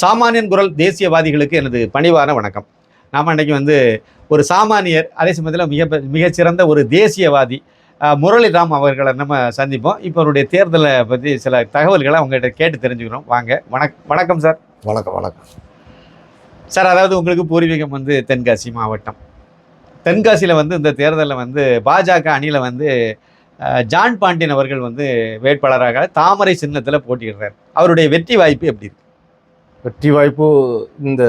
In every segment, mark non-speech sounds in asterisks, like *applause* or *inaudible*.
சாமானியன் குரல் தேசியவாதிகளுக்கு எனது பணிவான வணக்கம். நாம் அன்றைக்கி வந்து ஒரு சாமானியர் அதே சமயத்தில் மிக மிகச்சிறந்த ஒரு தேசியவாதி முரளிராம் அவர்களை நம்ம சந்திப்போம். இப்போ அவருடைய தேர்தலை பற்றி சில தகவல்களை அவங்ககிட்ட கேட்டு தெரிஞ்சுக்கிறோம். வாங்க வணக் வணக்கம் சார். வணக்கம் வணக்கம். சார் அதாவது உங்களுக்கு பூர்வீகம் வந்து தென்காசி மாவட்டம். தென்காசியில் வந்து இந்த தேர்தலில் வந்து பாஜக அணியில் வந்து ஜான் பாண்டியன் அவர்கள் வந்து வேட்பாளராக தாமரை சின்னத்தில் போட்டியிடுறார். அவருடைய வெற்றி வாய்ப்பு எப்படி இருக்கு? வெற்றி வாய்ப்பு இந்த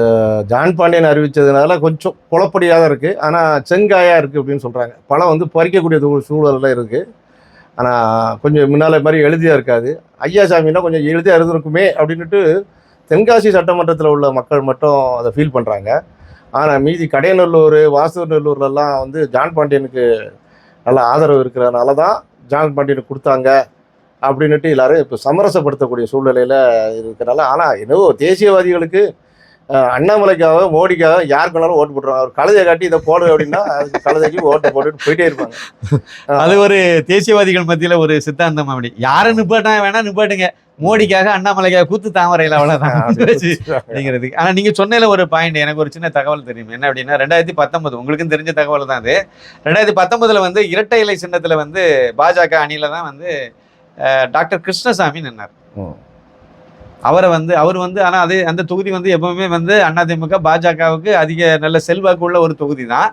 ஜான் பாண்டியன் அறிவித்ததுனால கொஞ்சம் குழப்படியாக தான் இருக்குது ஆனால் செங்காயாக இருக்குது அப்படின்னு சொல்கிறாங்க பழம் வந்து பறிக்கக்கூடிய தூ- இருக்குது ஆனால் கொஞ்சம் முன்னால் மாதிரி எழுதியாக இருக்காது. ஐயா சாமின்னா கொஞ்சம் எழுதியாக இருந்திருக்குமே அப்படின்ட்டு தென்காசி சட்டமன்றத்தில் உள்ள மக்கள் மட்டும் அதை ஃபீல் பண்ணுறாங்க ஆனால் மீதி கடையநல்லூர் வாசுநல்லூர்லலாம் வந்து ஜான் பாண்டியனுக்கு நல்ல ஆதரவு இருக்கிறதுனால தான் ஜான் பாண்டியனுக்கு கொடுத்தாங்க. அப்படின்னுட்டு எல்லாரும் இப்போ சமரசப்படுத்தக்கூடிய சூழ்நிலையில் இருக்கிறனால ஆனால் என்னவோ தேசியவாதிகளுக்கு அண்ணாமலைக்காக மோடிக்காக யாருக்கு வேணாலும் ஓட்டு போட்டுருவாங்க. அவர் கழுதையை காட்டி இதை போடு அப்படின்னா கழுதைக்கு ஓட்டை போட்டுட்டு போயிட்டே இருப்பாங்க. அது ஒரு தேசியவாதிகள் மத்தியில் ஒரு சித்தாந்தம் அப்படி. யாரை நிப்பாட்டா வேணா நிப்பாட்டுங்க. மோடிக்காக அண்ணாமலைக்காக கூத்து தாமரையில் அவ்வளோதான் வச்சு அப்படிங்கிறதுக்கு ஆனால் நீங்கள் சொன்னதில் ஒரு பாயிண்ட் எனக்கு ஒரு சின்ன தகவல் தெரியும். என்ன அப்படின்னா ரெண்டாயிரத்தி பத்தொன்பது உங்களுக்கும் தெரிஞ்ச தகவல் தான் அது. ரெண்டாயிரத்தி பத்தொன்பதுல வந்து இரட்டை இலை சின்னத்தில் வந்து பாஜக அணியில தான் வந்து டாக்டர் கிருஷ்ணசாமி நின்னார். அவரை வந்து அவர் வந்து ஆனால் அது அந்த தொகுதி வந்து எப்பவுமே வந்து அதிமுக பாஜகவுக்கு அதிக நல்ல செல்வாக்கு உள்ள ஒரு தொகுதி தான்.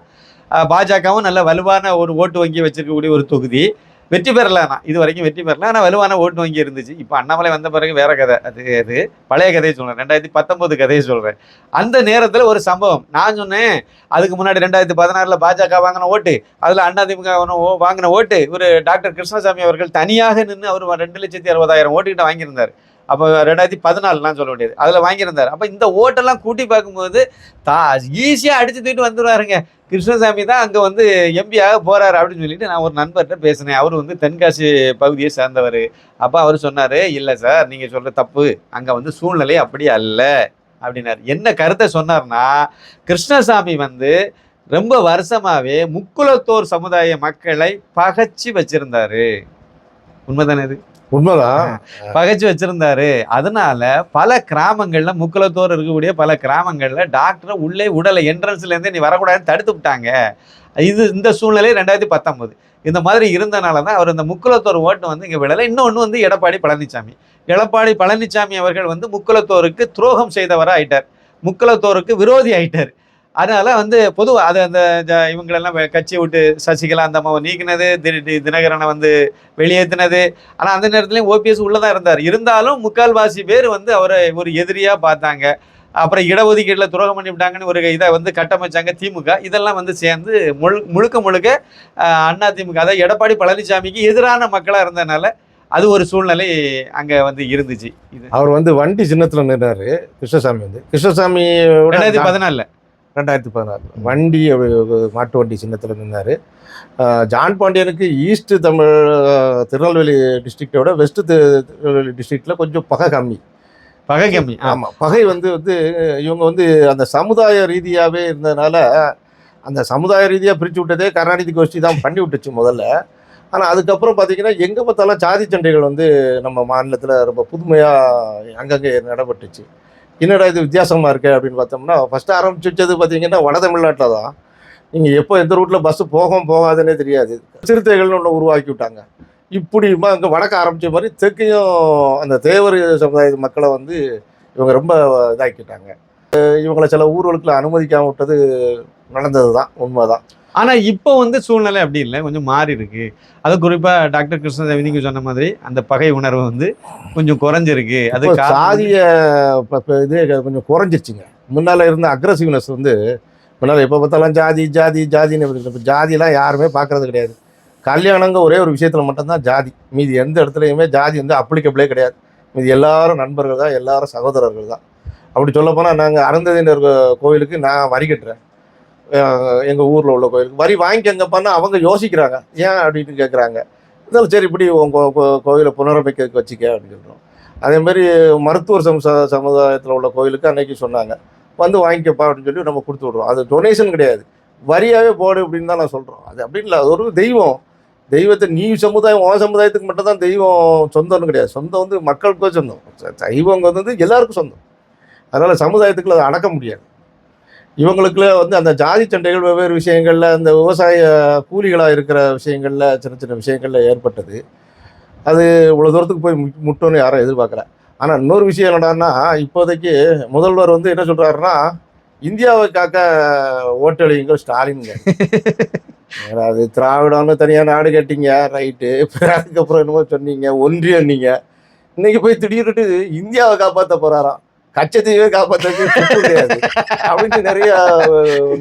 பாஜகவும் நல்ல வலுவான ஒரு ஓட்டு வங்கி வச்சிருக்கக்கூடிய ஒரு தொகுதி. வெற்றி பெறல நான் இது வரைக்கும் வெற்றி பெறல. ஆனால் வலுவான ஓட்டு வங்கி இருந்துச்சு. இப்போ அண்ணாமலை வந்த பிறகு வேற கதை. அது அது பழைய கதையை சொல்கிறேன் ரெண்டாயிரத்தி பத்தொம்போது கதையை சொல்கிறேன் அந்த நேரத்தில் ஒரு சம்பவம். நான் சொன்னேன் அதுக்கு முன்னாடி ரெண்டாயிரத்தி பதினாறில் பாஜக வாங்கின ஓட்டு அதில் அதிமுக வாங்கின- வாங்கின ஓட்டு ஒரு டாக்டர் கிருஷ்ணசாமி அவர்கள் தனியாக நின்று அவர் ரெண்டு லட்சத்தி அறுபதாயிரம் ஓட்டுக்கிட்ட வாங்கியிருந்தார். அப்போ ரெண்டாயிரத்தி பதினாலுலாம் சொல்ல முடியாது அதில் வாங்கியிருந்தார். அப்போ இந்த ஓட்டெல்லாம் கூட்டி பார்க்கும்போது தா ஈஸியாக அடித்து தூக்கிட்டு வந்துடுவாருங்க கிருஷ்ணசாமி தான் அங்கே வந்து எம்பியாக போகிறாரு அப்படின்னு சொல்லிட்டு நான் ஒரு நண்பர்கிட்ட பேசினேன். அவர் வந்து தென்காசி பகுதியை சேர்ந்தவர். அப்போ அவர் சொன்னார் இல்லை சார் நீங்கள் சொல்கிற தப்பு அங்கே வந்து சூழ்நிலை அப்படி அல்ல. அப்படின்னார். என்ன கருத்தை சொன்னார்னா கிருஷ்ணசாமி வந்து ரொம்ப வருஷமாகவே முக்குலத்தோர் சமுதாய மக்களை பகச்சு வச்சிருந்தாரு. உண்மைதானே இது? உண்மைதான். பகைச்சு வச்சிருந்தாரு. அதனால பல கிராமங்கள்ல முக்கலத்தோர் இருக்கக்கூடிய பல கிராமங்கள்ல டாக்டரை உள்ளே உடலை என்ட்ரன்ஸ்ல இருந்து நீ வரக்கூடாதுன்னு தடுத்து விட்டாங்க. இது இந்த சூழ்நிலை ரெண்டாயிரத்தி பத்தொன்பது இந்த மாதிரி இருந்தனால தான் அவர் இந்த முக்குலத்தோர் ஓட்டு வந்து இங்கே விடலை. இன்னொன்று வந்து எடப்பாடி பழனிசாமி எடப்பாடி பழனிசாமி அவர்கள் வந்து முக்குலத்தோருக்கு துரோகம் செய்தவராக ஆயிட்டார் முக்குலத்தோருக்கு விரோதி ஆயிட்டார். அதனால வந்து பொதுவாக அது அந்த இவங்களெல்லாம் கட்சியை விட்டு சசிகலா அந்த அம்மாவை நீக்கினது தி- தி- தினகரனை வந்து வெளியேற்றினது ஆனால் அந்த நேரத்துலையும் ஓபிஎஸ் உள்ளதான் இருந்தார். இருந்தாலும் முக்கால்வாசி பேர் வந்து அவரை ஒரு எதிரியாக பார்த்தாங்க. அப்புறம் இடஒதுக்கீட்டில் துரோகம் பண்ணி விட்டாங்கன்னு ஒரு இதை வந்து கட்டமைச்சாங்க திமுக. இதெல்லாம் வந்து சேர்ந்து முழு முழுக்க முழுக்க அண்ணா திமுக அதாவது எடப்பாடி பழனிசாமிக்கு எதிரான மக்களாக இருந்ததுனால அது ஒரு சூழ்நிலை அங்கே வந்து இருந்துச்சு. இது. அவர் வந்து வண்டி சின்னத்தில் நின்றாரு கிருஷ்ணசாமி வந்து. கிருஷ்ணசாமி ரெண்டாயிரத்தி பதினாலில். ரெண்டாயிரத்தி பதினாறு. வண்டி மாட்டு வண்டி சின்னத்தில் நின்னார். ஜான் பாண்டியனுக்கு ஈஸ்ட் தமிழ் திருநெல்வேலி டிஸ்ட்ரிக்டோட வெஸ்ட் திருநெல்வேலி டிஸ்ட்ரிக்டில் கொஞ்சம் பகை கம்மி. பகை கம்மி. ஆமாம் பகை வந்து வந்து இவங்க வந்து அந்த சமுதாய ரீதியாகவே இருந்ததுனால அந்த சமுதாய ரீதியாக பிரித்து விட்டதே கருணாநிதி கோஷ்டி தான் பண்ணி விட்டுச்சு முதல்ல. ஆனால் அதுக்கப்புறம் பார்த்தீங்கன்னா எங்கே பார்த்தாலும் சாதி சண்டைகள் வந்து நம்ம மாநிலத்தில் ரொம்ப புதுமையாக அங்கங்கே நடைபெற்றுச்சு. என்னடா இது வித்தியாசமாக இருக்குது அப்படின்னு பார்த்தோம்னா ஃபஸ்ட்டு ஆரம்பிச்சு வச்சது பார்த்தீங்கன்னா வட தமிழ்நாட்டில் தான் நீங்கள் எப்போ எந்த ரூட்டில் பஸ்ஸு போகும் போகாதுன்னே தெரியாது. சிறுத்தைகள்னு ஒன்று உருவாக்கி விட்டாங்க. இப்படிமா அங்கே வடக்க ஆரம்பித்த மாதிரி தெற்கையும் அந்த தேவர் சமுதாய மக்களை வந்து இவங்க ரொம்ப இதாக்கிட்டாங்க. இவங்களை சில ஊர்களுக்குள்ள அனுமதிக்காம விட்டது நடந்தது தான் உண்மைதான். ஆனா இப்போ வந்து சூழ்நிலை அப்படி இல்லை. கொஞ்சம் மாறி இருக்கு. அது குறிப்பா டாக்டர் கிருஷ்ணதேவி நீங்க சொன்ன மாதிரி அந்த பகை உணர்வு வந்து கொஞ்சம் குறைஞ்சிருக்கு. அது சாதிய இது கொஞ்சம் குறைஞ்சிருச்சுங்க. முன்னால் இருந்த அக்ரசிவ்னஸ் வந்து முன்னால் எப்போ பார்த்தாலும் ஜாதி ஜாதி ஜாதின்னு. இப்போ ஜாதிலாம் யாருமே பார்க்கறது கிடையாது. கல்யாணங்க ஒரே ஒரு விஷயத்தில் மட்டும்தான் ஜாதி. மீதி எந்த இடத்துலையுமே ஜாதி வந்து அப்ளிகபிளே கிடையாது. மீதி எல்லாரும் நண்பர்கள் தான் எல்லாரும் சகோதரர்கள் தான். அப்படி சொல்ல போனால் நாங்கள் அருந்ததியினர் கோ- கோவிலுக்கு நான் வரி கட்டுறேன். எங்கள் ஊரில் உள்ள கோயிலுக்கு. வரி வாங்கிக்கங்கப்பான்னு அவங்க யோசிக்கிறாங்க. ஏன் அப்படின்னு கேட்குறாங்க இருந்தாலும் சரி இப்படி உங்கள் கோயிலை புனரமைக்க வச்சுக்க அப்படின்னு சொல்கிறோம் அதே மாதிரி மருத்துவர் சம சமுதாயத்தில் உள்ள கோயிலுக்கு அன்னைக்கு சொன்னாங்க. வந்து வாங்கிக்கப்பா அப்படின்னு சொல்லி நம்ம கொடுத்து விட்றோம். அது டொனேஷன் கிடையாது. வரியாகவே போடு அப்படின்னு தான் நான் சொல்கிறோம் அது அப்படி இல்லை. அது ஒரு தெய்வம். தெய்வத்தை நீ சமுதாயம் உன் சமுதாயத்துக்கு மட்டும் தான் தெய்வம் சொந்தம்னு கிடையாது. சொந்தம் வந்து மக்களுக்கும் சொந்தம். தெய்வங்கிறது வந்து எல்லாருக்கும் சொந்தம். அதனால் சமுதாயத்துக்குள்ள அதை அடக்க முடியாது. இவங்களுக்குள்ள வந்து அந்த ஜாதி சண்டைகள் வெவ்வேறு விஷயங்களில் அந்த விவசாய கூலிகளாக இருக்கிற விஷயங்களில் சின்ன சின்ன விஷயங்களில் ஏற்பட்டது. அது இவ்வளோ தூரத்துக்கு போய் மு- முட்டோன்னு யாரும் எதிர்பார்க்கல. ஆனால் இன்னொரு விஷயம் என்னடான்னா இப்போதைக்கு முதல்வர் வந்து என்ன சொல்கிறாருன்னா இந்தியாவை காக்க ஓட்டளிங்க ஸ்டாலின்ங்க. அது திராவிடம்னு தனியாக நாடு கேட்டீங்க ரைட்டு. அதுக்கப்புறம் என்னமோ சொன்னீங்க ஒன்றியம் நீங்கள் இன்றைக்கி போய் திடீர்னுட்டு இந்தியாவை காப்பாற்ற போகிறாராம் கச்சத்தீவே காப்பாற்றுறது கிடையாது. அப்படின்னு நிறைய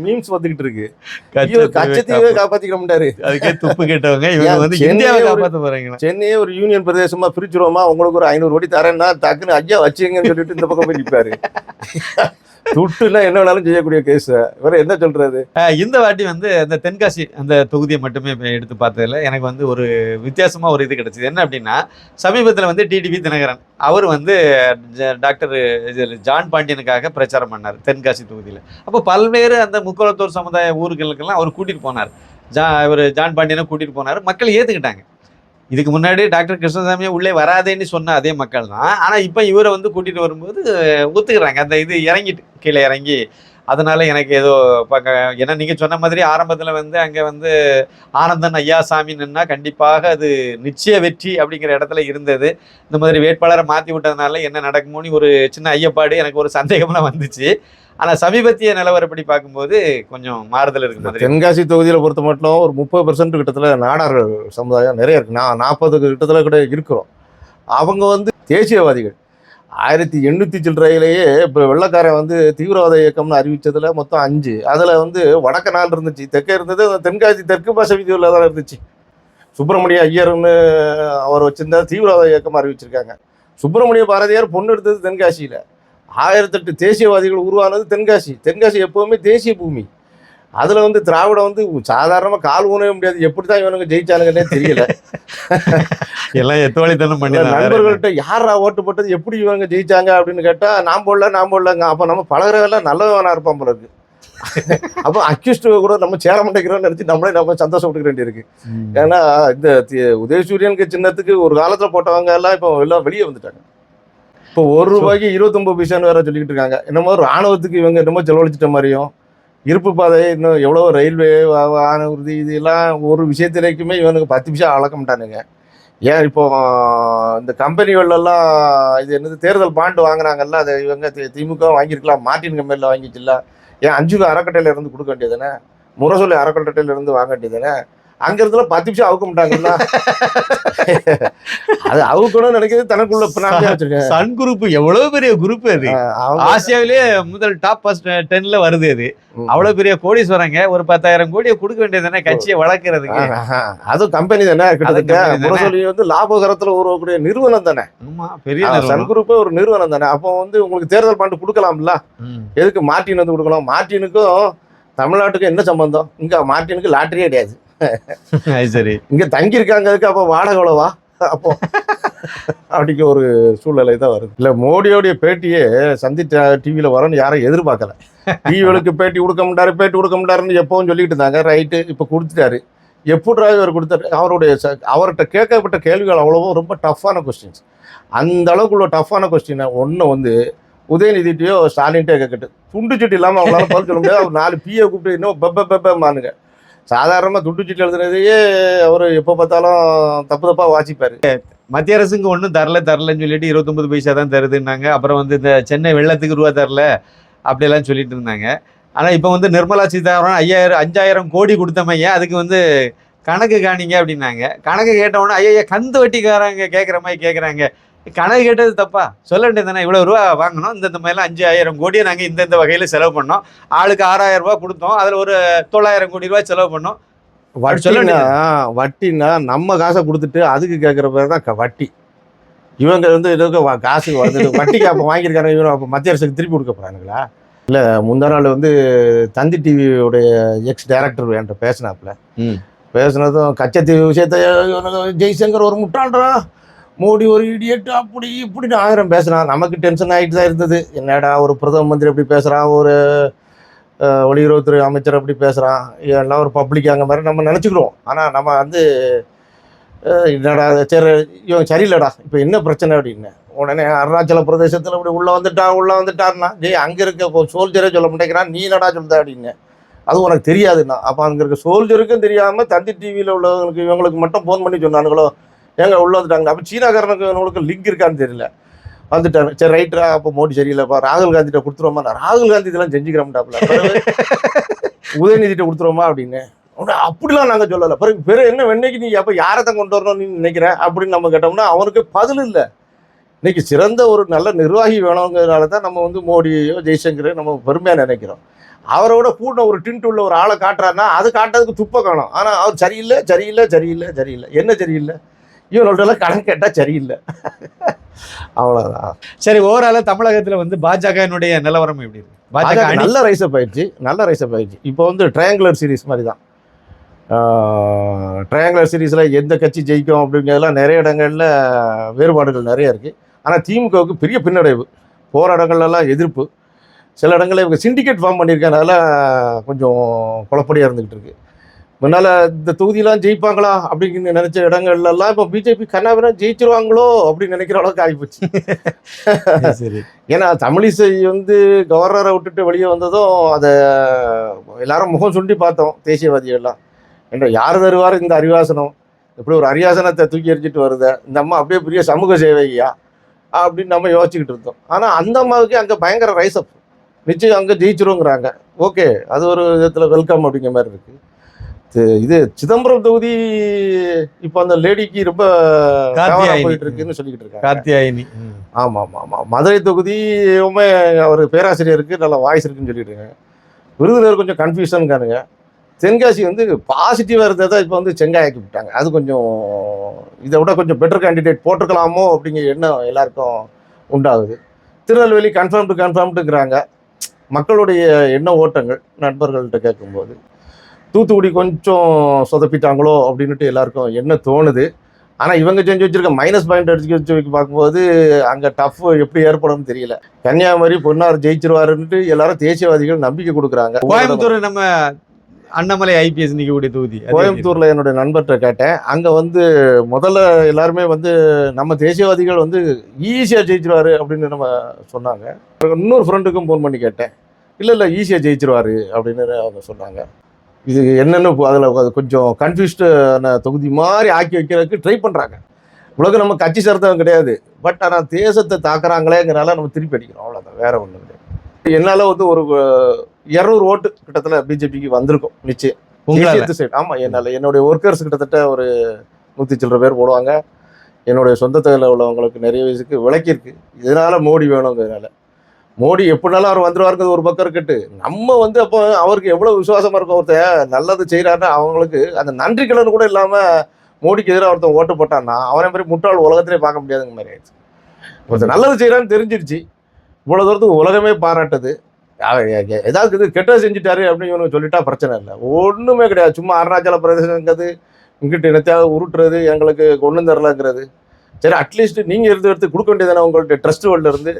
மீம்ஸ் வந்துகிட்டு இருக்கு. ஐயோ கச்சத்தீவே காப்பாத்திக்க மாட்டாரு. அதுக்கே துப்பு கேட்டவங்க இவங்க வந்து சென்னையே இந்தியாவை ஒரு- காப்பாத்த போறாங்களா? சென்னையே ஒரு யூனியன் பிரதேசமா பிரிச்சிருவோமா? உங்களுக்கு ஒரு ஐநூறு கோடி தரேன்னா டக்குன்னு ஐயா வச்சுங்கன்னு சொல்லிட்டு இந்த பக்கம் போய் நிற்பாரு துட்டுனா என்ன வேணாலும் செய்யக்கூடிய கேஸ் இவர் என்ன சொல்றது இந்த வாட்டி வந்து அந்த தென்காசி அந்த தொகுதியை மட்டுமே எடுத்து பார்த்ததுல எனக்கு வந்து ஒரு வித்தியாசமா ஒரு இது கிடைச்சது. என்ன அப்படின்னா சமீபத்தில் வந்து டிடிவி தினகரன். அவர் வந்து ஜ- டாக்டர் இது ஜான் பாண்டியனுக்காக பிரச்சாரம் பண்ணார் தென்காசி தொகுதியில். அப்போ பல்வேறு அந்த முக்கோலத்தூர் சமுதாய ஊர்களுக்கெல்லாம் அவர் கூட்டிட்டு போனார். ஜா இவர் ஜான் பாண்டியனை கூட்டிட்டு போனார். மக்கள் ஏற்றுக்கிட்டாங்க இதுக்கு முன்னாடி டாக்டர் கிருஷ்ணசாமியை உள்ளே வராதேன்னு சொன்ன அதே மக்கள் தான் ஆனால் இப்போ இவரை வந்து கூட்டிகிட்டு வரும்போது ஒத்துக்கிறாங்க. அந்த இது இறங்கிட்டு கீழே இறங்கி. அதனால எனக்கு ஏதோ பார்க்க ஏன்னா நீங்கள் சொன்ன மாதிரி ஆரம்பத்தில் வந்து அங்கே வந்து ஆனந்தன் ஐயாசாமி நின்னா கண்டிப்பாக அது நிச்சய வெற்றி அப்படிங்கிற இடத்துல இருந்தது. இந்த மாதிரி வேட்பாளரை மாற்றி விட்டதுனால என்ன நடக்குமோன்னு ஒரு சின்ன ஐயப்பாடு எனக்கு ஒரு சந்தேகம்லாம் வந்துச்சு. ஆனா சமீபத்திய நிலவரப்படி பார்க்கும்போது கொஞ்சம் மாறுதல் இருக்கு தென்காசி தொகுதியில பொறுத்த மட்டும் ஒரு முப்பது பெர்சன்ட் கிட்டத்தட்ட நாடார்கள் சமுதாயம் நிறைய இருக்கு. நான் நாற்பது கிட்டத்தட்ட கூட இருக்கிறோம். அவங்க வந்து தேசியவாதிகள். ஆயிரத்தி எண்ணூற்றி சில்லறையிலேயே இப்போ வெள்ளக்காரன் வந்து தீவிரவாத இயக்கம்னு அறிவிச்சதுல மொத்தம் அஞ்சு. அதில் வந்து வடக்க நாள் இருந்துச்சு. தெற்கே இருந்தது தென்காசி தெற்கு பாச வீதியில் தான் இருந்துச்சு. சுப்பிரமணிய ஐயர்னு அவர் வச்சிருந்த தீவிரவாத இயக்கம் அறிவிச்சிருக்காங்க. சுப்பிரமணிய பாரதியார் பொண்ணு எடுத்தது தென்காசியில். ஆயிரத்தெட்டு தேசியவாதிகள் உருவானது தென்காசி. தென்காசி எப்போவுமே தேசிய பூமி. அதில் வந்து திராவிடம் வந்து சாதாரணமாக கால் ஊனவே முடியாது. எப்படி தான் இவனுங்க ஜெயிச்சானுங்கன்னே தெரியல. எல்லாம் எத்தோழித்தனம் பண்ணி. நண்பர்கள்ட்ட யாரா ஓட்டு போட்டது? எப்படி இவங்க ஜெயிச்சாங்க அப்படின்னு கேட்டா நான் போடல நான் போடலங்க. அப்ப நம்ம பழகிறவெல்லாம் நல்லவனா இருப்பான் போல இருக்கு. அப்போ அக்யூஸ்ட் கூட நம்ம சேர மாட்டேங்கிறோம்னு நினைச்சு நம்மளே நம்ம சந்தோஷப்பட்டுக்க வேண்டியிருக்கு. ஏன்னா இந்த உதயசூரியனுக்கு சின்னத்துக்கு ஒரு காலத்துல போட்டவங்க எல்லாம் இப்போ எல்லாம் வெளியே வந்துட்டாங்க. இப்போ ஒரு ரூபாய்க்கு இருபத்தொன்பது பைசான்னு வேற சொல்லிக்கிட்டு இருக்காங்க. என்னமோ ராணுவத்துக்கு இவங்க என்னமோ செலவழிச்சிட்ட மாதிரியும் இருப்பு பாதை இன்னும் எவ்வளோ ரயில்வே வா- இதெல்லாம் ஒரு விஷயத்திலேக்குமே இவனுக்கு பத்து பைசா அளக்க மாட்டானுங்க. ஏன் இப்போ இந்த கம்பெனிகள்லாம் இது என்னது தேர்தல் பாண்டு வாங்குறாங்கல்ல அதை இவங்க தி- திமுக வாங்கியிருக்கலாம் மார்டின் கம்பெனியில் வாங்கிச்சுல்ல. ஏன் அஞ்சுக்கு அறக்கட்டையில இருந்து கொடுக்க வேண்டியதுதானே? முரசொலி அறக்கட்டையில இருந்து வாங்க வேண்டியதுதானே? அங்க இருந்துல பத்து நிமிஷம் அவுக்க மாட்டாங்கல்ல? *laughs* அது அவுக்கணும்னு நினைக்கிறது தனக்குள்ள சன் குரூப் எவ்வளவு பெரிய குரூப் அது? ஆசியாவிலேயே முதல் டாப் ஃபர்ஸ்ட் டென்ல வருது அது. அவ்வளவு பெரிய கோடீஸ்வரங்க ஒரு பத்தாயிரம் கோடியை கொடுக்க வேண்டியதுதானே கட்சியை வளர்க்கறதுக்கு. அதுவும் கம்பெனி தானே கிட்டத்தட்ட. தானே. முரசொலி வந்து லாபகரத்துல உருவக்கூடிய நிறுவனம் தானே. ஆமா பெரிய சன். குரூப்பே ஒரு நிறுவனம் தானே. அப்போ வந்து உங்களுக்கு தேர்தல் பாண்டு கொடுக்கலாம்ல. எதுக்கு மார்ட்டின் வந்து கொடுக்கலாம் மார்ட்டினுக்கும் தமிழ்நாட்டுக்கும் என்ன சம்பந்தம்? இங்க மார்ட்டினுக்கு லாட்டரியே கிடையாது. *laughs* சரி. இங்க தங்கி இருக்காங்க அதுக்கு அப்போ வாடகை எவ்வளவா? அப்போ அப்படிக்கு ஒரு சூழ்நிலை தான் வருது. இல்ல மோடியோடைய பேட்டியே சந்தி டிவியில வரும்னு யாரும் எதிர்பார்க்கல. *laughs* டிவிகளுக்கு பேட்டி கொடுக்க மாட்டாரு பேட்டி கொடுக்க மாட்டாருன்னு எப்பவும் சொல்லிட்டு இருந்தாங்க. ரைட்டு இப்போ கொடுத்துட்டாரு. எப்படிரா இவர் கொடுத்தாரு? அவருடைய அவர்கிட்ட கேட்கப்பட்ட கேள்விகள் அவ்வளவும் ரொம்ப டஃப்பான கொஸ்டின்ஸ் அந்த அளவுக்குள்ள டஃப்பான கொஸ்டினை ஒன்று வந்து உதயநிதிட்டையோ ஸ்டாலின்ட்டே கேட்கட்டு துண்டு சீட்டு இல்லாமல் அவங்களால பதில் சொல்ல முடியாது. அவர் நாலு பிஏ கூப்பிட்டு இன்னும் பெப்ப பெப்பமானுங்க சாதாரணமாக துண்டு சீட்டு எழுதுனதையே அவர் எப்போ பார்த்தாலும் தப்பு தப்பாக வாசிப்பார். மத்திய அரசுங்க ஒன்றும் தரல தரலன்னு சொல்லிட்டு இருபத்தொம்பது பைசா தான் தருதுன்னாங்க. அப்புறம் வந்து இந்த சென்னை வெள்ளத்துக்கு ரூபா தரல அப்படியெல்லாம் சொல்லிட்டு இருந்தாங்க. ஆனால் இப்போ வந்து நிர்மலா சீதாராமன் ஐயாயிரம் அஞ்சாயிரம் கோடி கொடுத்தமைய அதுக்கு வந்து கணக்கு காணிங்க அப்படின்னாங்க. கணக்கு கேட்டவொடனே ஐயா கந்து வட்டிக்காரங்க கேட்குற மாதிரி கேட்குறாங்க கணக்கு கேட்டது தப்பா? சொல்ல வேண்டியது தானே இவ்வளோ ரூபா வாங்கணும் இந்த மாதிரிலாம் அஞ்சாயிரம் கோடியை நாங்கள் இந்தந்த வகையில் செலவு பண்ணோம். ஆளுக்கு ஆறாயிரம் ரூபாய் கொடுத்தோம். அதில் ஒரு தொள்ளாயிரம் கோடி ரூபாய் செலவு பண்ணோம். வட்டினா வட்டினா நம்ம காசை கொடுத்துட்டு அதுக்கு கேட்குற பேர் தான் வட்டி. இவங்க வந்து இதுக்கு காசு வந்துட்டு *laughs* வட்டிக்கு அப்போ வாங்கியிருக்காங்க. இவங்க அப்போ மத்திய அரசுக்கு திருப்பி கொடுக்க போகிறானுங்களா இல்லை முந்தா நாள் வந்து தந்தி டிவியோடைய எக்ஸ் டைரக்டர் என்கிட்ட பேசினாப்புல. பேசினதும் கச்சத்தீவு விஷயத்த ஜெய்சங்கர் ஒரு முட்டாள்றா மோடி ஒரு இடியட் அப்படி இப்படின்னு ஆயிரம் பேசுகிறான் நமக்கு டென்ஷன் ஆகிட்டு தான் இருந்தது. என்னடா ஒரு பிரதம மந்திரி எப்படி பேசுகிறான் ஒரு வெளியுறவுத்துறை அமைச்சர் அப்படி பேசுகிறான் எல்லாம் ஒரு பப்ளிக் அங்கே மாதிரி நம்ம நினச்சிக்கிறோம். ஆனால் நம்ம வந்து என்னடா சரி இவன் சரியில்லைடா இப்போ என்ன பிரச்சனை அப்படின்னு. உடனே அருணாச்சல பிரதேசத்தில் இப்படி உள்ளே வந்துட்டா உள்ளே வந்துட்டாருன்னா டேய் அங்கே இருக்க இப்போ சோல்ஜரே சொல்ல மாட்டேங்கிறான் நீ என்னடா சொல்லுத அப்படின்னு. அது உனக்கு தெரியாதுண்ணா அப்போ அங்கே இருக்க சோல்ஜருக்கும் தெரியாமல் தந்தி டிவியில் உள்ளவங்களுக்கு இவங்களுக்கு மட்டும் ஃபோன் பண்ணி சொன்னானுங்களோ ஏங்க உள்ள வந்துட்டாங்க. அப்போ சீனாக்காரனுக்கு இவங்களுக்கு லிங்க் இருக்கான்னு தெரியல. வந்துட்டாங்க. சரி ரைட்ரா அப்போ மோடி சரியில்லைப்பா ராகுல் காந்திட்ட கொடுத்துருவோமா? நான் ராகுல் காந்தி இதெல்லாம் செஞ்சுக்கிறோம்டாப்ல உதயநிதிட்ட கொடுத்துருவோமா அப்படின்னு. உடனே அப்படிலாம் நாங்கள் சொல்லலை. பிறகு பிறகு என்ன வெண்ணைக்கு நீ அப்போ யாரை தான் கொண்டு வரணும்னு நீ அப்படின்னு நம்ம கேட்டோம்னா அவனுக்கு பதில் இல்லை. இன்னைக்கு சிறந்த ஒரு நல்ல நிர்வாகி வேணுங்கிறதுனால தான் நம்ம வந்து மோடியோ ஜெய்சங்கரையோ நம்ம பெருமையாக நினைக்கிறோம். அவரோட கூட ஒரு டின்ட் உள்ள ஒரு ஆளை காட்டுறாருன்னா அது காட்டுறதுக்கு துப்ப காணும். ஆனால் அவர் சரியில்லை சரியில்லை சரியில்லை சரியில்லை. என்ன சரியில்லை? இவனோட கடன் கேட்டால் சரியில்லை. அவ்வளோதான் சரி ஓவரால தமிழகத்துல வந்து பாஜகனுடைய நிலவரம் எப்படி இருக்கு? பாஜக நல்ல ரைஸப் ஆயிடுச்சு நல்ல ரைஸப் ஆயிடுச்சு இப்போ வந்து ட்ரையாங்குலர் சீரிஸ் மாதிரி தான். ட்ரையாங்குலர் சீரீஸில் எந்த கட்சி ஜெயிக்கும் அப்படிங்கிறதுலாம் நிறைய இடங்களில் வேறுபாடுகள் நிறைய இருக்குது ஆனால் திமுகவுக்கு பெரிய பின்னடைவு. போகிற இடங்கள்லாம் எதிர்ப்பு. சில இடங்களில் இவங்க சிண்டிகேட் ஃபார்ம் பண்ணியிருக்கனால கொஞ்சம் குழப்படியாக இருந்துகிட்டு இருக்கு. முன்னால் இந்த தொகுதியெலாம் ஜெயிப்பாங்களா அப்படின்னு நினச்ச இடங்கள்லாம் இப்போ பிஜேபி கண்ணாபிரம் ஜெயிச்சிருவாங்களோ அப்படின்னு நினைக்கிற அளவுக்கு ஆகிப்போச்சு சரி ஏன்னா தமிழிசை வந்து கவர்னரை விட்டுட்டு வெளியே வந்ததும் அதை எல்லாரும் முகம் சுண்டி பார்த்தோம் தேசியவாதிகள்லாம். என்ற யார் தருவார் இந்த அறிவாசனம் இப்படி ஒரு அரியாசனத்தை தூக்கி எறிஞ்சிட்டு வருத? இந்த அம்மா அப்படியே பெரிய சமூக சேவையா அப்படின்னு நம்ம யோசிச்சுக்கிட்டு இருந்தோம். ஆனால் அந்த அம்மாவுக்கு அங்கே பயங்கர ரைசப் நிச்சயம் அங்கே ஜெயிச்சிருவோங்கிறாங்க ஓகே அது ஒரு விதத்தில் வெல்கம் அப்படிங்கிற மாதிரி இருக்கு. இது- சிதம்பரம் தொகுதி இப்போ அந்த லேடிக்கு ரொம்ப போயிட்டு இருக்குன்னு சொல்லிக்கிட்டு இருக்காங்க. கார்த்தியாயினி. ம். ஆமாம் ஆமாம் ஆமாம் மதுரை தொகுதியுமே அவர் பேராசிரியருக்கு நல்ல வாய்ஸ் இருக்குன்னு சொல்லிட்டு இருக்காங்க. விருதுநகர் கொஞ்சம் கன்ஃபியூஷன் காணுங்க தென்காசி வந்து பாசிட்டிவாக இருந்ததை இப்போ வந்து செங்காயாக்கி விட்டாங்க. அது கொஞ்சம் இதை விட கொஞ்சம் பெட்டர் கேண்டிடேட் போட்டிருக்கலாமோ அப்படிங்கிற எண்ணம் எல்லாருக்கும் உண்டாகுது. திருநெல்வேலி கன்ஃபார்ம்டு கன்ஃபார்ம்டுங்கிறாங்க மக்களுடைய எண்ண ஓட்டங்கள் நண்பர்கள்ட்ட கேட்கும்போது. தூத்துக்குடி கொஞ்சம் சொதப்பிட்டாங்களோ அப்படின்னுட்டு எல்லாருக்கும் என்ன தோணுது? ஆனால் இவங்க செஞ்சு வச்சிருக்க மைனஸ் பாயிண்ட் அடிச்சு வச்சு பார்க்கும்போது அங்கே டஃப் எப்படி ஏற்படும்னு தெரியல. கன்னியாகுமரி பொன்னார் ஜெயிச்சிருவாருன்ட்டு எல்லாரும் தேசியவாதிகள் நம்பிக்கை கொடுக்குறாங்க. கோயம்புத்தூர் நம்ம அண்ணாமலை ஐபிஎஸ் நிக்கக்கூடிய தொகுதி? கோயம்புத்தூர்ல என்னுடைய நண்பர்கிட்ட கேட்டேன். அங்க வந்து முதல்ல எல்லாருமே வந்து நம்ம தேசியவாதிகள் வந்து ஈஸியா ஜெயிச்சிருவாரு அப்படின்னு நம்ம சொன்னாங்க. இன்னொரு ஃப்ரெண்டுக்கும் ஃபோன் பண்ணி கேட்டேன். இல்ல இல்ல ஈஸியா ஜெயிச்சிருவாரு அப்படின்னு அவங்க சொன்னாங்க. இது என்னன்னு அதில் அது கொஞ்சம் கன்ஃபியூஸ்டான தொகுதி மாதிரி ஆக்கி வைக்கிறதுக்கு ட்ரை பண்ணுறாங்க உலக நம்ம கட்சி சரத்தம் கிடையாது. பட் ஆனால் தேசத்தை தாக்குறாங்களேங்கிறனால நம்ம திருப்பி அடிக்கிறோம். அவ்வளோதான் வேற ஒன்றும் கிடையாது. என்னால் வந்து ஒரு இரநூறு ஓட்டு கிட்டத்தட்ட பிஜேபிக்கு வந்திருக்கும். நிச்சயம். உங்களால? சைடு ஆமாம் என்னால். என்னுடைய ஒர்க்கர்ஸ் கிட்டத்தட்ட ஒரு நூற்றி சில்லற பேர் போடுவாங்க. என்னுடைய சொந்தத்தில் உள்ளவங்களுக்கு நிறைய வயசுக்கு விளக்கியிருக்கு இதனால மோடி வேணுங்கிறதுனால. மோடி எப்படினாலும் அவர் வந்துருவாருங்கிறது ஒரு பக்கம் இருக்கட்டு. நம்ம வந்து அப்போ அவருக்கு எவ்வளோ விசுவாசமாக இருக்கும் ஒருத்தன் நல்லது செய்கிறாருன்னா அவங்களுக்கு அந்த நன்றி கடன் கூட இல்லாமல் மோடிக்கு எதிராக ஒருத்தன் ஓட்டு போட்டான்னா அவனை மாதிரி முட்டாள் உலகத்திலே பார்க்க முடியாதுங்க மாதிரி ஆயிடுச்சு. ஒருத்தர் நல்லது செய்கிறான்னு தெரிஞ்சிருச்சு. இவ்வளோ தூரத்துக்கு உலகமே பாராட்டுது. ஏதாவது இது கெட்டது செஞ்சுட்டாரு அப்படின்னு இவனுக்கு சொல்லிட்டா பிரச்சனை இல்லை. ஒன்றுமே கிடையாது. சும்மா அருணாச்சல பிரதேசங்கிறது இங்கிட்டு என்னத்தையாவது உருட்டுறது எங்களுக்கு ஒன்றும் தரலங்கிறது. சரி அட்லீஸ்ட் நீங்கள் இருந்து எடுத்து கொடுக்க வேண்டியதானே உங்கள்ட்ட ட்ரஸ்ட் வேர்ல்டு இருந்து.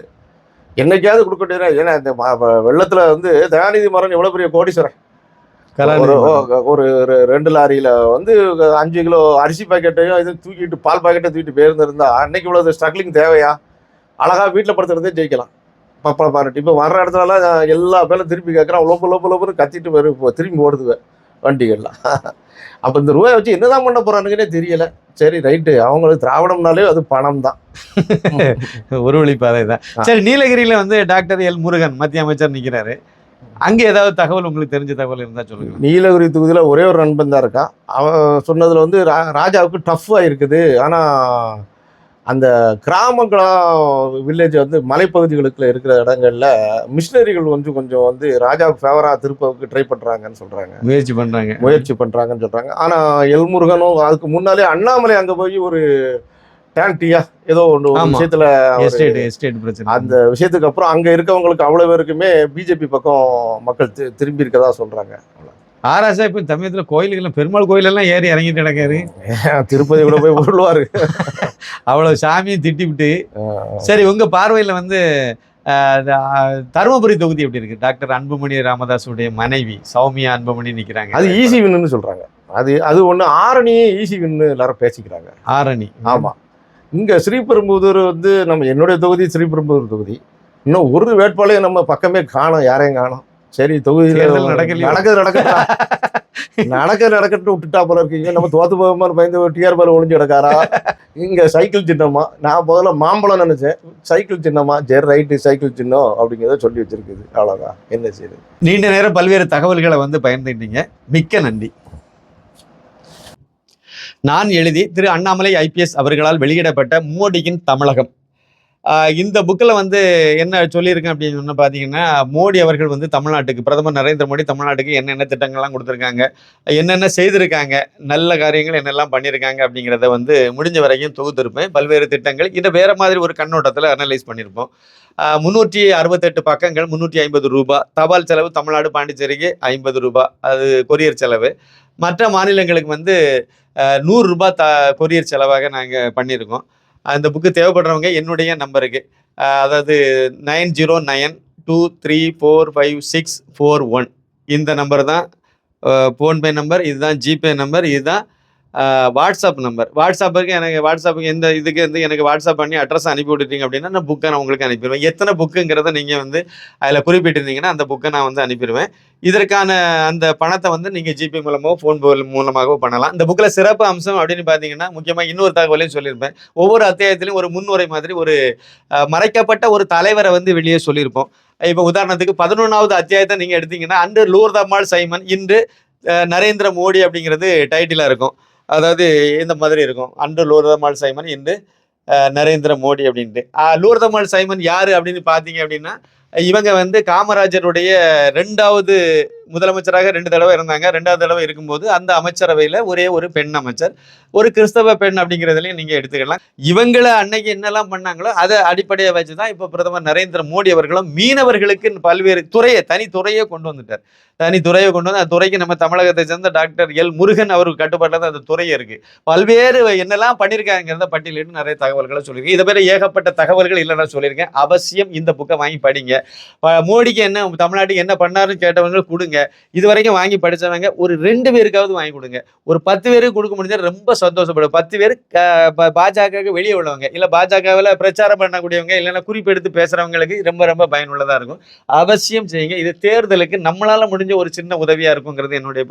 என்னைக்காவது கொடுக்க ஏன்னா இந்த வெள்ளத்துல வந்து தயாநிதி மரன் எவ்வளோ பெரிய கோடீஸ்வரன். ஒரு ரெண்டு லாரியில வந்து அஞ்சு கிலோ அரிசி பாக்கெட்டையும் இது தூக்கிட்டு பால் பாக்கெட்டை தூக்கிட்டு போயிருந்திருந்தா அன்னைக்கு இவ்வளவு ஸ்ட்ரகிளிங் தேவையா? அழகா வீட்டில் படுத்துறதே ஜெயிக்கலாம். பப்பள பாராட்டி இப்போ வர்ற இடத்துலலாம் எல்லா பேரும் திருப்பி கேட்குறான் லோப்பு லோப்பு லோப்புன்னு கத்திட்டு வரும் இப்போ திரும்பி ஓடுதுவ வண்டிகள்லாம். அப்போ இந்த ரூபாய் வச்சு என்னதான் பண்ண போறானுங்கன்னே தெரியல. சரி ரைட்டு அவங்களுக்கு திராவிடம்னாலே அது பணம் தான் ஒரு வழி பாதை தான். சரி நீலகிரியில வந்து டாக்டர் எல் முருகன் மத்திய அமைச்சர் நிக்கிறாரு. அங்க ஏதாவது தகவல் உங்களுக்கு தெரிஞ்ச தகவல் இருந்தா சொல்லுங்க. நீலகிரி தொகுதியில் ஒரே ஒரு நண்பன் தான் இருக்கான். அவன் சொன்னதில் வந்து ராஜாவுக்கு டஃப்பாக இருக்குது. ஆனால் அந்த கிராமங்களா வில்லேஜ் வந்து மலைப்பகுதிகளுக்குள்ள இருக்கிற இடங்கள்ல மிஷினரிகள் கொஞ்சம் கொஞ்சம் வந்து ராஜாவுக்கு ஃபேவராக திருப்பவுக்கு ட்ரை பண்ணுறாங்கன்னு சொல்கிறாங்க முயற்சி பண்றாங்க. முயற்சி பண்ணுறாங்கன்னு சொல்கிறாங்க ஆனால் எல்முருகனும் அதுக்கு முன்னாலே அண்ணாமலை அங்கே போய் ஒரு டேன்டியா ஏதோ ஒன்று. விஷயத்தில் அந்த விஷயத்துக்கு அப்புறம் அங்கே இருக்கவங்களுக்கு அவ்வளோ பேருக்குமே பிஜேபி பக்கம் மக்கள் திரும்பி இருக்கதா சொல்கிறாங்க ஆராசா இப்ப தமிழத்துல கோயிலுக்கு பெருமாள் கோயில் எல்லாம் ஏறி இறங்கிட்டு நடக்காரு திருப்பதி கூட போய் உருளுவாரு அவ்வளவு சாமியை திட்டிவிட்டு. சரி உங்க பார்வையில வந்து தருமபுரி தொகுதி எப்படி இருக்கு? டாக்டர் அன்புமணி ராமதாஸுடைய மனைவி சௌமியா அன்புமணி நிக்கிறாங்க. அது ஈஸி வின்னு சொல்றாங்க. அது அது ஒண்ணு ஆரணியே ஈஸி வின்னு எல்லாரும் பேசிக்கிறாங்க. ஆரணி. ஆமா. இங்கே ஸ்ரீபெரும்புதூர் வந்து நம்ம என்னுடைய தொகுதி ஸ்ரீபெரும்புதூர் தொகுதி. இன்னும் ஒரு வேட்பாளையம் நம்ம பக்கமே காணோம் யாரையும் காணோம். சரி தொகுதியில் தேர்தல் நடக்கலையோ? நடக்குது நடக்கட்டும் *laughs* நடக்க நடக்கட்டும் விட்டுட்டா போல இருக்கீங்க நம்ம தோத்து போகாமல் பயந்து டிஆர் பால் ஒளிஞ்சு கிடக்காரா? இங்க சைக்கிள் சின்னமா. நான் முதல்ல மாம்பழம் நினைச்சேன். சைக்கிள் சின்னமா. சரி ரைட்டு சைக்கிள் சின்னம் அப்படிங்கிறத சொல்லி வச்சிருக்குது. அவ்வளவுதான். என்ன செய்யுது நீண்ட நேரம் பல்வேறு தகவல்களை வந்து பயந்துட்டீங்க. மிக்க நன்றி. நான் எழுதி திரு அண்ணாமலை ஐபிஎஸ் அவர்களால் வெளியிடப்பட்ட மோடியின் தமிழகம். இந்த புக்கில் வந்து என்ன சொல்லியிருக்கேன் அப்படின்னு சொன்ன பார்த்தீங்கன்னா மோடி அவர்கள் வந்து தமிழ்நாட்டுக்கு பிரதமர் நரேந்திர மோடி தமிழ்நாட்டுக்கு என்னென்ன திட்டங்கள்லாம் கொடுத்துருக்காங்க என்னென்ன செய்திருக்காங்க நல்ல காரியங்கள் என்னெல்லாம் பண்ணியிருக்காங்க அப்படிங்கிறத வந்து முடிஞ்ச வரைக்கும் தொகுத்திருப்பேன். பல்வேறு திட்டங்கள். இதை வேற மாதிரி ஒரு கண்ணோட்டத்தில் அனலைஸ் பண்ணியிருப்போம் முந்நூற்றி அறுபத்தெட்டு பக்கங்கள் முந்நூற்றி ஐம்பது ரூபாய் தபால் செலவு தமிழ்நாடு பாண்டிச்சேரிக்கு ஐம்பது ரூபா. அது கொரியர் செலவு. மற்ற மாநிலங்களுக்கு வந்து நூறுரூபா நூறு ரூபாய் த கொரியர் செலவாக நாங்கள் பண்ணியிருக்கோம். அந்த புக்கு தேவைப்படுறவங்க என்னுடைய நம்பருக்கு அதாவது nine zero nine two three four five six four one இந்த நம்பர் தான் ஃபோன்பே நம்பர் இதுதான் ஜிபே நம்பர் இதுதான் வாட்ஸ்அப் நம்பர். வாட்ஸ்அப்புக்கு எனக்கு வாட்ஸ்அப்புக்கு எந்த இதுக்கு வந்து எனக்கு வாட்ஸ்அப் பண்ணி அட்ரஸ் அனுப்பி விட்டுட்டீங்க அப்படின்னா நான் புக்கை நான் உங்களுக்கு அனுப்பிடுவேன். எத்தனை புக்குங்கிறத நீங்கள் வந்து அதில் குறிப்பிட்டிருந்தீங்கன்னா அந்த புக்கை நான் வந்து அனுப்பிடுவேன். இதற்கான அந்த பணத்தை வந்து நீங்கள் ஜிபே மூலமாகவோ ஃபோன் மூலமாகவோ பண்ணலாம். இந்த புக்கில் சிறப்பு அம்சம் அப்படின்னு பார்த்தீங்கன்னா முக்கியமாக இன்னொரு தகவலையும் சொல்லியிருப்பேன். ஒவ்வொரு அத்தியாயத்திலையும் ஒரு முன்னுரை மாதிரி ஒரு மறைக்கப்பட்ட ஒரு தலைவரை வந்து வெளியே சொல்லியிருப்போம். இப்போ உதாரணத்துக்கு பதினொன்றாவது அத்தியாயத்தை நீங்கள் எடுத்தீங்கன்னா அன்று லூர்தம்மாள் சைமன் இன்று நரேந்திர மோடி அப்படிங்கிறது டைட்டிலாக இருக்கும். அதாவது இந்த மாதிரி இருக்கும். அன்று லூர்தமால் சைமன் இன்று நரேந்திர மோடி அப்படின்ட்டு. லூர்தமால் சைமன் யார் அப்படின்னு பார்த்தீங்க அப்படின்னா இவங்க வந்து காமராஜருடைய ரெண்டாவது முதலமைச்சராக ரெண்டு தடவை இருந்தாங்க. ரெண்டாவது தடவை இருக்கும்போது அந்த அமைச்சரவையில் ஒரே ஒரு பெண் அமைச்சர் ஒரு கிறிஸ்தவ பெண் அப்படிங்கிறதுலையும் நீங்கள் எடுத்துக்கலாம். இவங்களை அன்னைக்கு என்னெல்லாம் பண்ணாங்களோ அதை அடிப்படையை வச்சு தான் இப்போ பிரதமர் நரேந்திர மோடி அவர்களும் மீனவர்களுக்கு பல்வேறு துறையை தனி துறையை கொண்டு வந்துட்டார். தனி துறையை கொண்டு வந்து அந்த துறைக்கு நம்ம தமிழகத்தை சேர்ந்த டாக்டர் எல் முருகன் அவருக்கு கட்டுப்பாட்டில் தான் அந்த துறையே இருக்குது பல்வேறு என்னெல்லாம் பண்ணியிருக்காங்கிறத பட்டியலிட்டு நிறைய தகவல்களை சொல்லியிருக்கேன். இதை பேர் ஏகப்பட்ட தகவல்கள் இல்லைன்னா சொல்லியிருக்கேன். அவசியம் இந்த புக்கை வாங்கி படிங்க. மோடிக்கு என்ன தமிழ்நாட்டுக்கு என்ன பண்ணாருன்னு கேட்டவங்க கொடுங்க. இது வரைக்கும் வாங்கி படிச்சவங்க ஒரு ரெண்டு பேருக்காவது வாங்கி கொடுங்க. ஒரு பத்து பேருக்கு கொடுக்க முடிஞ்சால் ரொம்ப சந்தோஷப்படும் பத்து பேர் பாஜகவுக்கு வெளியே உள்ளவங்க. இல்லை பாஜகவில் பிரச்சாரம் பண்ணக்கூடியவங்க இல்லைன்னா குறிப்பெடுத்து பேசுறவங்களுக்கு ரொம்ப ரொம்ப பயனுள்ளதாக இருக்கும். அவசியம் செய்யுங்க. இது தேர்தலுக்கு நம்மளால முடிஞ்ச ஒரு சின்ன உதவியா இருக்குங்கிறது என்னுடைய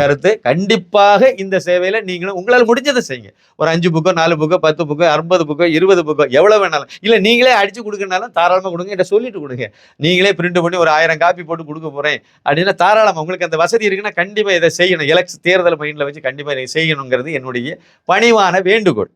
கருத்து. கண்டிப்பாக இந்த சேவையில நீங்களும் உங்களால் முடிஞ்சதை செய்யுங்க. ஒரு அஞ்சு புக்கோ நாலு புக்கோ பத்து புக்கோ ஐம்பது புக்கோ இருபது புக்கோ எவ்வளவு வேணாலும். இல்லை நீங்களே அடிச்சு கொடுக்கறனாலும் தாராளமாக கொடுங்க. என்கிட்ட சொல்லிட்டு கொடுங்க. நீங்களே பிரிண்ட் பண்ணி ஒரு ஆயிரம் காப்பி போட்டு கொடுக்க போறேன். அப்படின்னா தாராளமாக உங்களுக்கு அந்த வசதி இருக்குன்னா கண்டிப்பா இதை செய்யணும். எலக்ஷன் தேர்தல் மைண்டில் வச்சு கண்டிப்பா இதை செய்யணுங்கிறது என்னுடைய பணிவான வேண்டுகோள்.